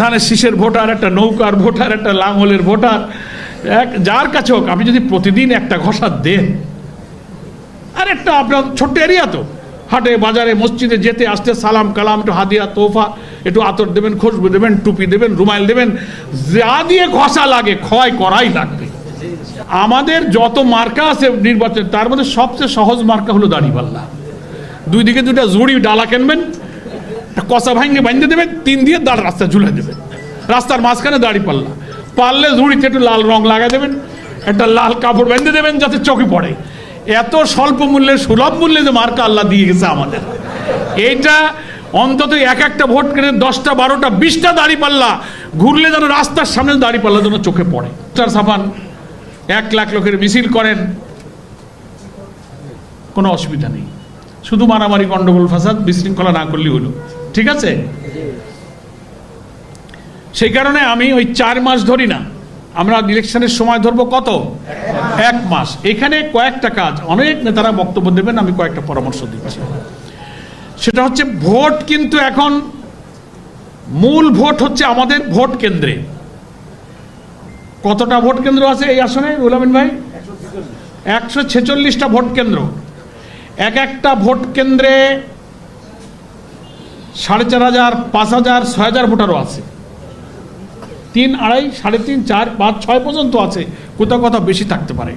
ধানের শীষের ভোটার, একটা নৌকার ভোটার, একটা লাঙলের ভোটার। এক, যার কাছে হোক, আপনি যদি প্রতিদিন একটা ঘষা দেন, আর একটা আপনার ছোট্ট এরিয়া তো, হাটে, বাজারে, মসজিদে যেতে, আসতে, সালাম, কালাম, একটু হাদিয়া, তোফা, একটু আতর দেবেন, খুশবু দেবেন, টুপি দেবেন রুমাইল দেবেন, যা দিয়ে ঘষা লাগে, ক্ষয় করাই লাগবে। আমাদের যত মার্কা আছে নির্বাচন, তার মধ্যে সবচেয়ে সহজ মার্কা হলো দাড়িপাল্লা। দুই দিকে দুটা জুড়ি, ডালা কিনবেন কষা ভাঙ্গে বাঁধতে দেবে, তিন দিয়ে দাঁড় রাস্তা ঝুলে দেবেন রাস্তার মাঝখানে দাড়ি পাল্লা। পারলে ঝুড়িতে একটু লাল রং লাগাই দেবেন, একটা লাল কাপড় বেঁধে দেবেন যাতে চোখে পড়ে। এত স্বল্প মূল্যে সুলভ মূল্যে যে মার্কা আল্লাহ দিয়ে গেছে আমাদের। এইটা অন্তত এক একটা ভোট কেটে দশটা, বারোটা, বিশটা দাড়ি পাল্লা ঘুরলে যেন রাস্তার সামনে দাড়ি পাল্লা যেন চোখে পড়ে। চার সাবান এক লাখ লোকের মিছিল করেন। কোনো অসুবিধা নেই। শুধু মারামারি, গন্ডগোল, ফাসাদ, বিশৃঙ্খলা না করলেই হলো। ঠিক আছে? সেই কারণে আমি ওই চার মাস ধরি না। আমরা ইলেকশনের সময় ধরবো কত? এক মাস। এখানে কয়েকটা কাজ। অনেক নেতারা বক্তব্য দেবেন, আমি কয়েকটা পরামর্শ দিচ্ছি। সেটা হচ্ছে ভোট কিন্তু এখন মূল ভোট হচ্ছে আমাদের ভোট কেন্দ্রে। কতটা ভোট কেন্দ্র আছে এই আসনে রুলামিন ভাই? একশো ছেচল্লিশটা ভোট কেন্দ্র। এক একটা ভোট কেন্দ্রে সাড়ে চার হাজার, পাঁচ হাজার, ছয় হাজার ভোটারও আছে। তিন আড়াই, সাড়ে তিন, চার, পাঁচ, ছয় পর্যন্ত আছে। কোথাও কোথাও বেশি থাকতে পারে।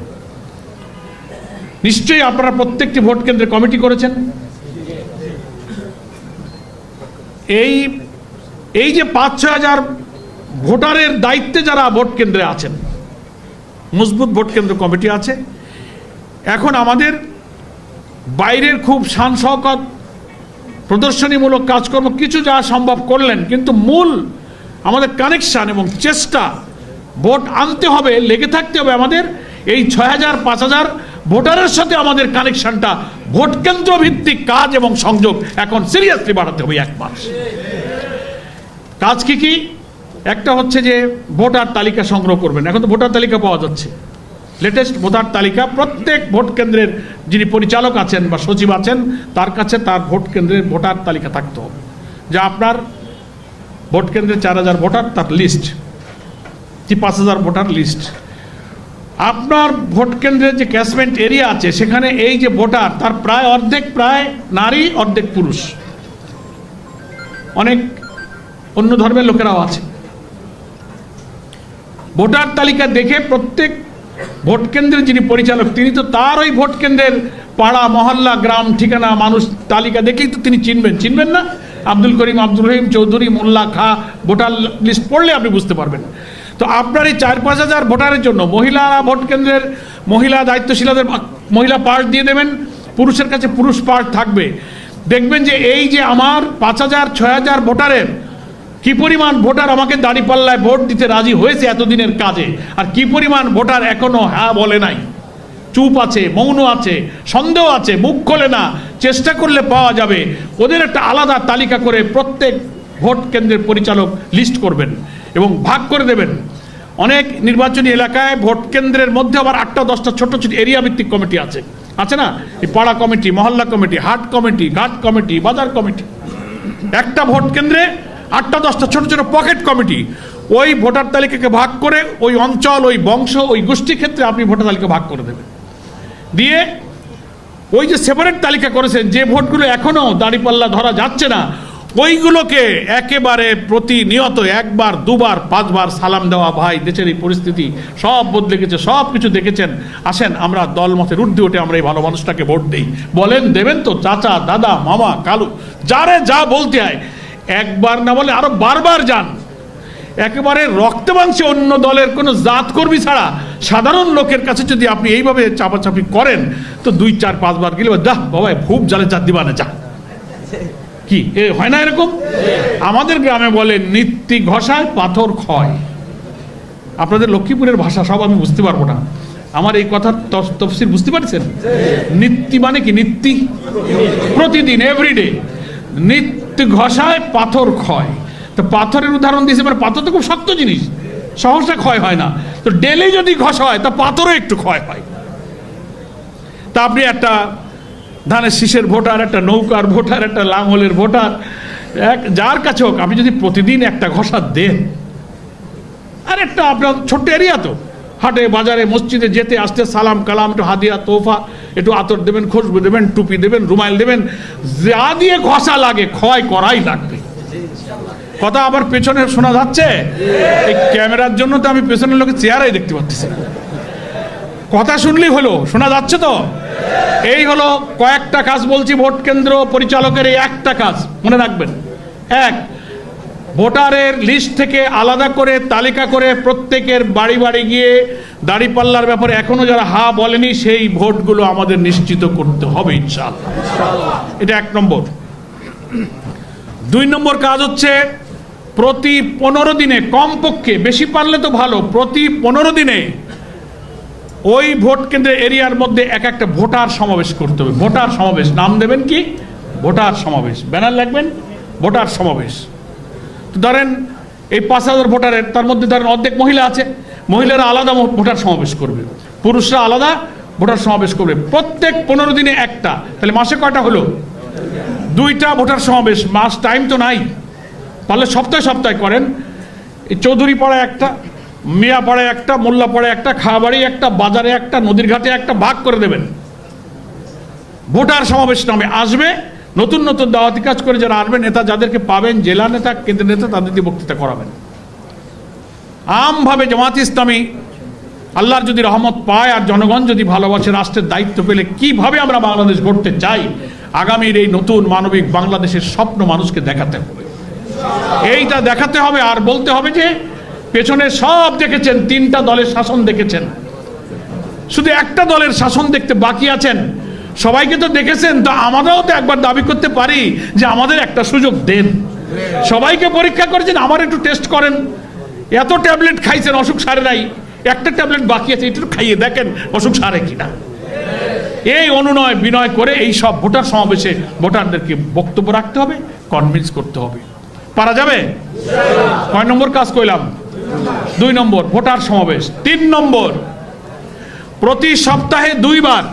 নিশ্চয়ই আপনারা প্রত্যেকটি ভোট কেন্দ্রে কমিটি করেছেন। এই এই যে পাঁচ, ছয় হাজার ভোটারের দায়িত্বে যারা ভোট কেন্দ্রে আছেন, মজবুত ভোট কেন্দ্র কমিটি আছে। এখন আমাদের বাইরের খুব শান শওকত প্রদর্শনীমূলক কাজকর্ম কিছু যা সম্ভব করলেন, কিন্তু মূল আমাদের কানেকশান এবং চেষ্টা ভোট আনতে হবে, লেগে থাকতে হবে আমাদের। এই ছয় হাজার, পাঁচ হাজার ভোটারের সাথে আমাদের কানেকশনটা ভোট কেন্দ্র ভিত্তিক কাজ এবং সংযোগ এখন সিরিয়াসলি বাড়াতে হবে এক মাস। কাজ কি কি? একটা হচ্ছে যে ভোটার তালিকা সংগ্রহ করবেন। এখন তো ভোটার তালিকা পাওয়া যাচ্ছে। লেটেস্ট ভোটার তালিকা, প্রত্যেক ভোট কেন্দ্রের যিনি পরিচালক আছেন বা সচিব আছেন, তার কাছে তার ভোট কেন্দ্রের ভোটার তালিকা থাকতে হবে। যা আপনার ভোট কেন্দ্রে চার হাজার ভোটার তার লিস্ট কি পাঁচ হাজার ভোটার লিস্ট আপনার ভোট কেন্দ্রের যে ক্যাশমেন্ট এরিয়া আছে, সেখানে এই যে ভোটার তার প্রায় অর্ধেক প্রায় নারী, অর্ধেক পুরুষ। অনেক অন্য ধর্মের লোকেরাও আছে। ভোটার তালিকা দেখে প্রত্যেক ভোট কেন্দ্রের যিনি পরিচালক, তিনি তো তার ওই ভোট কেন্দ্রের পাড়া, মহল্লা, গ্রাম, ঠিকানা, মানুষ, তালিকা দেখেই তো তিনি চিনবেন। চিনবেন না? আব্দুল করিম আব্দুল রহিম চৌধুরী, মোল্লা খা, ভোটার লিস্ট পড়লে আপনি বুঝতে পারবেন। তো আপনার এই চার পাঁচ হাজার ভোটারের জন্য মহিলারা ভোট কেন্দ্রের মহিলা দায়িত্বশীলাদের মহিলা পার্ট দিয়ে দেবেন, পুরুষের কাছে পুরুষ পার্ট থাকবে। দেখবেন যে এই যে আমার পাঁচ হাজার, ছয় হাজার ভোটারের কি পরিমাণ ভোটার আমাকে দাঁড়িপাল্লায় ভোট দিতে রাজি হয়েছে এতদিনের কাজে? আর কি পরিমাণ ভোটার এখনও হ্যাঁ বলে নাই? চুপ আছে, মৌন আছে, সন্দেহ আছে, মুখ খোলে না, চেষ্টা করলে পাওয়া যাবে। ওদের একটা আলাদা তালিকা করে প্রত্যেক ভোট কেন্দ্রের পরিচালক লিস্ট করবেন এবং ভাগ করে দেবেন। অনেক নির্বাচনী এলাকায় ভোট কেন্দ্রের মধ্যে আবার আটটা, দশটা ছোট ছোট এরিয়া ভিত্তিক কমিটি আছে। আছে না? এই পাড়া কমিটি, মহল্লা কমিটি, হাট কমিটি, ঘাট কমিটি, বাজার কমিটি। একটা ভোট কেন্দ্রে আটটা, দশটা, ছোট ছোট পকেট কমিটি। ওই ভোটার তালিকাকে ভাগ করে ওই অঞ্চল, ওই বংশ, ওই গোষ্ঠী ক্ষেত্রে আপনি ভোটার তালিকা ভাগ করে দেবেন। দিয়ে ওই যে সেপারেট তালিকা করেছেন, যে ভোটগুলো এখনও দাঁড়িপাল্লা ধরা যাচ্ছে না, ওইগুলোকে একেবারে প্রতিনিয়ত একবার, দুবার, পাঁচবার সালাম দেওয়া, ভাই, দেশের এই পরিস্থিতি সব বদলে গেছে, সব কিছু দেখেছেন, আসেন, আমরা দল মতের ঊর্ধ্বে উঠে আমরা এই ভালো মানুষটাকে ভোট দিই। বলেন, দেবেন তো, চাচা, দাদা, মামা, কালু, যারে যা বলতে হয়। একবার না বলে আরও বারবার যান। একেবারে রক্ত মাংসে অন্য দলের কোনো জাত কর্মী ছাড়া সাধারণ লোকের কাছে যদি আপনি এইভাবে চাপাচাপি করেন, তো দুই, চার, পাঁচবার গেলে দাহ বাবা খুব জালে চার দিবানে যা। কি? এ, হয় না এরকম? আমাদের গ্রামে বলে নিত্যি ঘষায় পাথর ক্ষয়। আপনাদের লক্ষ্মীপুরের ভাষা সব আমি বুঝতে পারব না। আমার এই কথার তফ- তফসির বুঝতে পারছেন? নিত্যি মানে কি? নিত্যি প্রতিদিন এভরিডে নিত্য ঘষায় পাথর ক্ষয়। তো পাথরের উদাহরণ দিয়েছে মানে পাথর তো খুব শক্ত জিনিস, সহসা ক্ষয় হয় না। তো ডেলি যদি ঘষা হয়, তা পাথরও একটু ক্ষয় হয়। তা আপনি একটা ধানের শীষের ভোটার, একটা নৌকার ভোটার, একটা লাঙলের ভোটার, এক, যার কাছে হোক, আপনি যদি প্রতিদিন একটা ঘষা দেন, আর একটা আপনার ছোট্ট এরিয়া তো। হাটে বাজারে মসজিদে যেতে আসতে সালাম কালাম একটু হাদিয়া তোফা একটু আতর দেবেন খুশবু দেবেন টুপি দেবেন রুমাইল দেবেন যা দিয়ে ঘষা লাগে ক্ষয় করাই লাগবে। কথা আবার পেছনে শোনা যাচ্ছে? এই ক্যামেরার জন্য তো আমি পেছনের লোকের চেয়ারাই দেখতে পাচ্ছি কথা শুনলেই হলো শোনা যাচ্ছে তো? এই হলো কয়েকটা কাজ বলছি ভোট কেন্দ্র পরিচালকের এই একটা কাজ মনে রাখবেন। এক ভোটারের লিস্ট থেকে আলাদা করে তালিকা করে প্রত্যেকের বাড়ি বাড়ি গিয়ে দাড়িপাল্লার ব্যাপারে এখনও যারা হা বলেনি, সেই ভোটগুলো আমাদের নিশ্চিত করতে হবে, ইনশাআল্লাহ। এটা এক নম্বর। দুই নম্বর কাজ হচ্ছে প্রতি পনেরো দিনে, কমপক্ষে, বেশি পারলে তো ভালো, প্রতি পনেরো দিনে ওই ভোট কেন্দ্রের এরিয়ার মধ্যে এক একটা ভোটার সমাবেশ করতে হবে। ভোটার সমাবেশ, নাম দেবেন কি? ভোটার সমাবেশ। ব্যানার লাগবেন? ভোটার সমাবেশ। ধরেন, এই পাঁচ হাজার ভোটারের, তার মধ্যে ধরেন অর্ধেক মহিলা আছে, মহিলারা আলাদা ভোটার সমাবেশ করবে। পুরুষরা আলাদা ভোটার সমাবেশ করবে। প্রত্যেক পনেরো দিনে একটা। তাহলে মাসে কয়টা হলো? দুইটা ভোটার সমাবেশ। মাস টাইম তো নাই। তাহলে সপ্তাহে সপ্তাহে করেন। এই চৌধুরী পাড়ায় একটা মিয়া পাড়ায় একটা মোল্লা পাড়ায় একটা খাওয়াবাড়ি একটা, বাজারে একটা, নদীর ঘাটে একটা ভাগ করে দেবেন। ভোটার সমাবেশ নামে আসবে। নতুন নতুন দাওয়াতি কাজ করে যারা আনবেন নেতা যাদেরকে পাবেন, জেলা নেতা, কেন্দ্রের নেতা, তাদের দিয়ে বক্তৃতা করাবেন। আমভাবে জামাত ইসলামী আল্লাহর যদি রহমত পায় আর জনগণ যদি ভালোবাসে রাষ্ট্রের দায়িত্ব পেলে কীভাবে আমরা বাংলাদেশ গড়তে চাই? আগামীর এই নতুন মানবিক বাংলাদেশের স্বপ্ন মানুষকে দেখাতে হবে। এইটা দেখাতে হবে আর বলতে হবে যে, পেছনে সব দেখেছেন, তিনটা দলের শাসন দেখেছেন। শুধু একটা দলের শাসন দেখতে বাকি আছেন সবাইকে তো দেখেছেন, তো আমরাও তো একবার দাবি করতে পারি যে আমাদের একটা সুযোগ দেন। সবাইকে পরীক্ষা করেছেন, আমার একটু টেস্ট করেন। এত ট্যাবলেট খাইছেন, অসুখ সারে নাই। একটা ট্যাবলেট বাকি আছে, একটু খাইয়ে দেখেন অসুখ সারে কিনা। এই অনুনয় বিনয় করে এই সব ভোটার সমাবেশে ভোটারদেরকে বক্তব্য রাখতে হবে কনভিন্স করতে হবে। পারা যাবে? কয় নম্বর কাজ কইলাম? দুই নম্বর, ভোটার সমাবেশ। তিন নম্বর, প্রতি সপ্তাহে দুইবার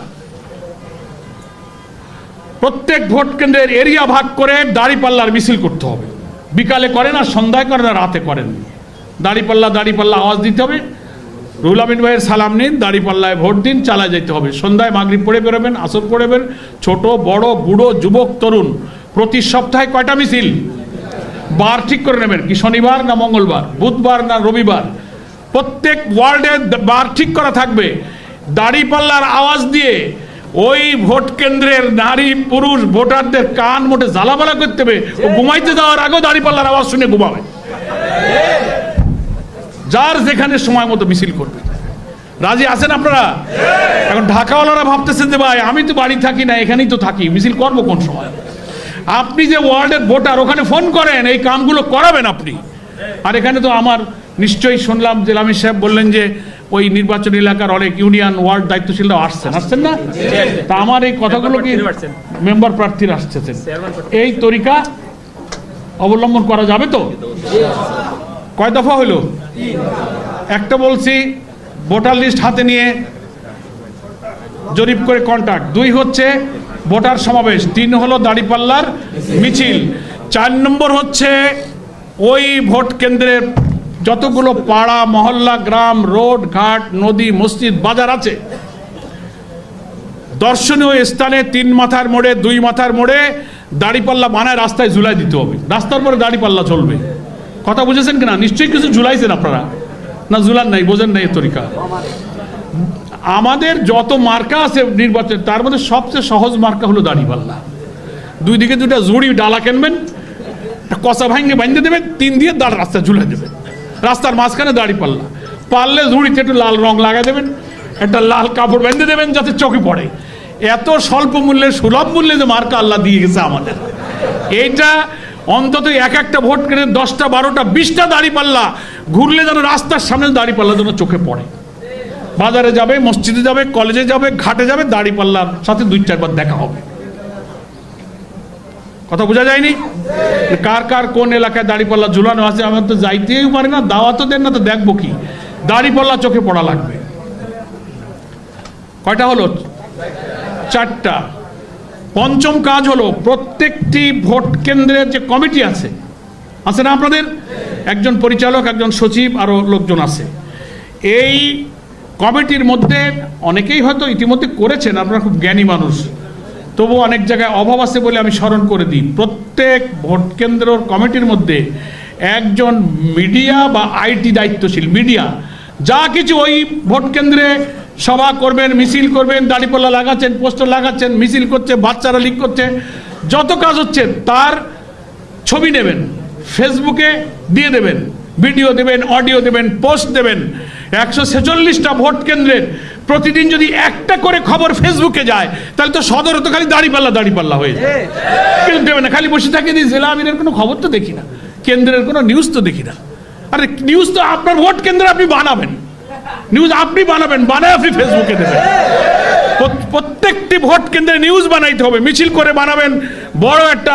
প্রত্যেক ভোট কেন্দ্রের এরিয়া ভাগ করে দাড়িপাল্লার মিছিল করতে হবে। বিকালে করেন আর সন্ধ্যায় করেন আর রাতে করেন। দাড়িপাল্লা দাড়িপাল্লা আওয়াজ দিতে হবে। রুহুল আমিন ভাইয়ের সালাম নিন, দাড়িপাল্লায় ভোট দিন, চালায় যেতে হবে। সন্ধ্যায় মাগরিব পড়ে বেরোবেন, আসর পড়েবেন ছোট, বড়, বুড়ো, যুবক, তরুণ, প্রতি সপ্তাহে কয়টা মিছিল? বার ঠিক করে নেবেন, কি শনিবার না মঙ্গলবার, বুধবার না রবিবার? প্রত্যেক ওয়ার্ডে বার ঠিক করা থাকবে। দাড়িপাল্লার আওয়াজ দিয়ে ওই ভোট কেন্দ্রের নারী, পুরুষ, ভোটারদের কান মোটে জ্বালাবালা করতে হবে। ও ঘুমাইতে যাওয়ার আগেও দাড়িপাল্লার আওয়াজ শুনে ঘুমাবে। যার যেখানে সময় মতো মিছিল করবে। রাজি আছেন আপনারা? এখন ঢাকাওয়ালারা ভাবতেছেন যে ভাই, আমি তো বাড়ি থাকি না, এখানেই তো থাকি। মিছিল করব কোন সময়? আপনি যে ওয়ার্ল্ডের ভোটার, ওখানে ফোন করেন, এই কামগুলো করাবেন আপনি। আর এখানে তো আমার নিশ্চয়ই শুনলাম যে লামির সাহেব বললেন যে ওই নির্বাচন এলাকার অনেক ইউনিয়ন ওয়ার্ড দায়িত্বশীলরা আসছেন। আসছেন না? তা আমার এই কথাগুলো কি মেম্বার প্রার্থীরা আসতেছেন? এই তরিকা অবলম্বন করা যাবে তো? কয় দফা হলো একটা বলছি, ভোটার লিস্ট হাতে নিয়ে জরিপ করে কন্ট্যাক্ট দুই হচ্ছে ভোটার সমাবেশ, তিন হলো দাড়িপাল্লার মিছিল। চার নম্বর হচ্ছে ওই ভোট কেন্দ্রের যতগুলো পাড়া, মহল্লা, গ্রাম, রোড, ঘাট, নদী, মসজিদ, বাজার আছে, দর্শনীয় স্থানে তিন মাথার মোড়ে, দুই মাথার মোড়ে দাড়িপাল্লা বানায় রাস্তায় ঝুলাই দিতে হবে। রাস্তার পরে দাড়িপাল্লা চলবে। কথা বুঝেছেন কিনা? নিশ্চয়ই কিছু ঝুলাইছেন আপনারা? না, ঝুলান নাই, বোঝেন নাই তরিকা। আমাদের যত মার্কা আছে নির্বাচন, তার মধ্যে সবচেয়ে সহজ মার্কা হলো দাড়িপাল্লা। দুই দিকে দুটা জুড়ি, ডালা কিনবেন কষা ভাঙ্গে বাঁধতে দেবেন, তিন দিয়ে দাঁড় রাস্তা ঝুলে দেবেন। রাস্তার মাঝখানে দাড়িপাল্লা পারলে। ঝুড়িতে একটু লাল রং লাগাই দেবেন, একটা লাল কাপড় বেঁধে দেবেন যাতে চোখে পড়ে। এত স্বল্প মূল্যে, সুলভ মূল্যে যে মার্কা আল্লাহ দিয়ে গেছে আমাদের। এইটা অন্তত এক একটা ভোট কেন্দ্রে দশটা, বারোটা, বিশটা দাড়িপাল্লা ঘুরলে যেন রাস্তার সামনে দাড়িপাল্লা যেন চোখে পড়ে। বাজারে যাবে, মসজিদে যাবে, কলেজে যাবে, ঘাটে যাবে দাড়িপাল্লার সাথে দুই চারবার দেখা হবে। কথা বোঝা যায়নি? কার কার কোন এলাকায় দাড়িপাল্লা ঝুলানো আছে, আমার তো যাইতেই পারি না দাওয়া তো দেন না, তো দেখব কি? দাড়িপাল্লা চোখে পড়া লাগবে। কয়টা হলো? চারটা। পঞ্চম কাজ হলো, প্রত্যেকটি ভোট কেন্দ্রের যে কমিটি আছে আছে না আপনাদের? একজন পরিচালক, একজন সচিব আরও লোকজন আছে। এই কমিটির মধ্যে অনেকেই হয়তো ইতিমধ্যে করেছেন, আপনারা খুব জ্ঞানী মানুষ। তবু অনেক জায়গায় অভাব আছে বলে আমি স্মরণ করে দিই। প্রত্যেক ভোট কেন্দ্র কমিটির মধ্যে একজন মিডিয়া বা আইটি দায়িত্বশীল, মিডিয়া। যা কিছু ওই ভোট কেন্দ্রে সভা করবেন, মিছিল করবেন, দাড়িপাল্লা লাগাচ্ছেন, পোস্টার লাগাচ্ছেন, মিছিল করছে, বাচ্চারা লিক করছে, যত কাজ হচ্ছে তার ছবি নেবেন, ফেসবুকে দিয়ে দেবেন, ভিডিও দেবেন, অডিও দেবেন, পোস্ট দেবেন। একশো ছেচল্লিশটা ভোট কেন্দ্রের প্রতিদিন যদি একটা করে খবর ফেসবুকে যায় তাহলে তো সদর তো খালি দাড়িপাল্লা দাড়িপাল্লা হয়ে যায়। কিন্তু দেবে না খালি বসে থাকে যে জেলা আমিরের কোনো খবর তো দেখি না কেন্দ্রের কোনো নিউজ তো দেখি না। আরে নিউজ তো আপনার ভোট কেন্দ্রে আপনি বানাবেন। নিউজ আপনি বানাবেন বানায় আপনি ফেসবুকে দেবেন। প্রত্যেকটি ভোট কেন্দ্রে নিউজ বানাইতে হবে মিছিল করে বানাবেন। বড় একটা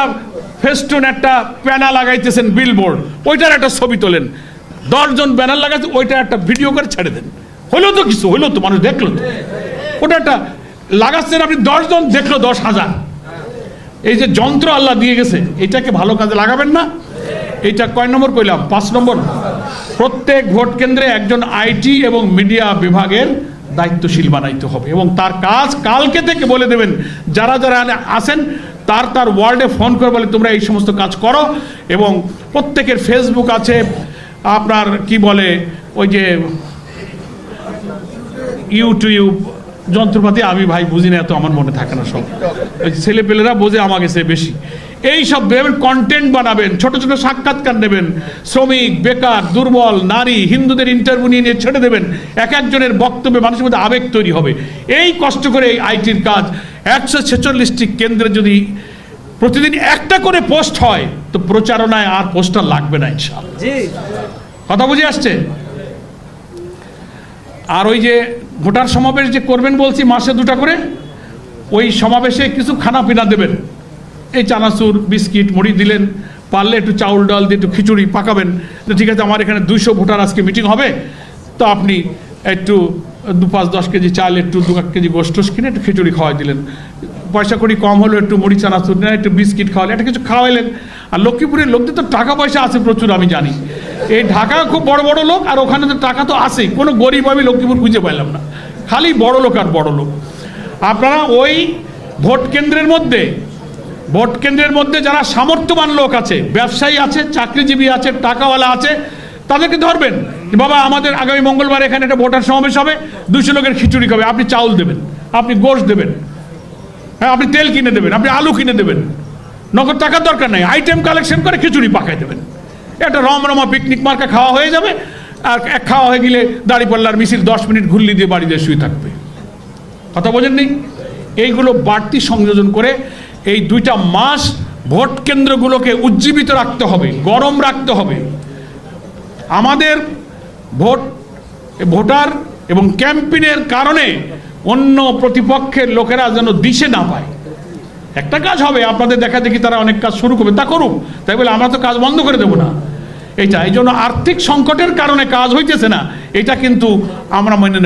ফেস্টুন একটা প্যানা লাগাইতেছেন বিলবোর্ড ওইটার একটা ছবি তোলেন। দশজন ব্যানার লাগাচ্ছে ওইটা একটা ভিডিও করে ছেড়ে দেন। হলো তো কিছু হলো তো মানুষ দেখল তো। ওটা একটা লাগাচ্ছেন আপনি দশজন দেখল দশ হাজার। এই যে যন্ত্র আল্লাহ দিয়ে গেছে, এটাকে ভালো কাজে লাগাবেন না। এটা কয় নম্বর কইলাম? পাঁচ নম্বর। প্রত্যেক ভোট কেন্দ্রে একজন আইটি এবং মিডিয়া বিভাগের দায়িত্বশীল বানাইতে হবে এবং তার কাজ কালকে থেকে বলে দেবেন, যারা যারা আসেন তার তার ওয়ার্ডে ফোন করে বলে তোমরা এই সমস্ত কাজ করো এবং প্রত্যেকের ফেসবুক আছে, আপনার কি বলে, ওই যে ইউটিউব যন্ত্রপাতি আমি ভাই বুঝি না এত আমার মনে থাকে না সব। ওই ছেলেপেলেরা বোঝে আমাকে সে বেশি। এই সব কন্টেন্ট বানাবেন ছোট ছোট সাক্ষাৎকার নেবেন শ্রমিক বেকার দুর্বল নারী হিন্দুদের ইন্টারভিউ নিয়ে নিয়ে ছেড়ে দেবেন এক একজনের বক্তব্যে মানুষের মধ্যে আবেগ তৈরি হবে। এই কষ্ট করে এই আইটির কাজ একশো ছেচল্লিশটি কেন্দ্রে যদি প্রতিদিন একটা করে পোস্ট হয় তো প্রচারণায় আর পোস্টার লাগবে না ইনশাআল্লাহ। জি। কথা বুঝে আসছে? আর ওই যে ভোটার সমাবেশ যে করবেন বলছি, মাসে দুটা করে, ওই সমাবেশে কিছু খানা পিনা দেবেন। এই চানাচুর, বিস্কিট, মুড়ি দিলেন, পারলে একটু চাউল ডাল দিয়ে একটু খিচুড়ি পাকাবেন। ঠিক আছে, আমার এখানে দুইশো ভোটার আজকে মিটিং হবে। তো আপনি একটু দু পাঁচ দশ কেজি চাল, একটু দু এক কেজি গোষ্ঠ কিনে একটু খিচুড়ি খাওয়াই দিলেন। পয়সা কড়ি কম হলো, একটু মুড়ি চানাচুর নিলেন একটু বিস্কিট খাওয়ালেন একটা কিছু খাওয়াইলেন। আর লক্ষ্মীপুরের লোকদের তো টাকা পয়সা আছে প্রচুর, আমি জানি। এই ঢাকা খুব বড় বড় লোক, আর ওখানে তো টাকা তো আছেই কোনো গরিব আমি লক্ষ্মীপুর খুঁজে পাইলাম না। খালি বড় লোক আর বড় লোক। আপনারা ওই ভোট কেন্দ্রের মধ্যে, ভোট কেন্দ্রের মধ্যে যারা সামর্থ্যবান লোক আছে, ব্যবসায়ী আছে, চাকরিজীবী আছে, টাকাওয়ালা আছে, তাদেরকে ধরবেন। বাবা, আমাদের আগামী মঙ্গলবার এখানে একটা ভোটার সমাবেশ হবে, দুশো লোকের খিচুড়ি খাবে, আপনি চাউল দেবেন, আপনি গোশ দেবেন হ্যাঁ আপনি তেল কিনে দেবেন, আপনি আলু কিনে দেবেন, নগদ টাকার দরকার নেই আইটেম কালেকশন করে খিচুড়ি পাকাই দেবেন। একটা রমরমা পিকনিক মার্কা খাওয়া হয়ে যাবে, আর এক খাওয়া হয়ে গেলে দাড়িপাল্লার মিছিল দশ মিনিট ঘুরলি দিয়ে বাড়িতে শুয়ে থাকবে। কথা বোঝেননি? এইগুলো বাড়তি সংযোজন করে এই দুইটা মাস ভোট কেন্দ্রগুলোকে উজ্জীবিত রাখতে হবে, গরম রাখতে হবে। আমাদের ভোট ভোটার এবং ক্যাম্পেনের কারণে অন্য প্রতিপক্ষের লোকেরা যেন দিশে না পায়। একটা কাজ হবে, আপনাদের দেখা দেখি তারা অনেক কাজ শুরু করবে। তা করুক, তাই বলে আমরা তো কাজ বন্ধ করে দেবো না। এটা এই জন্য আর্থিক সংকটের কারণে কাজ হইতেছে না। এটা কিন্তু আমরা মেনে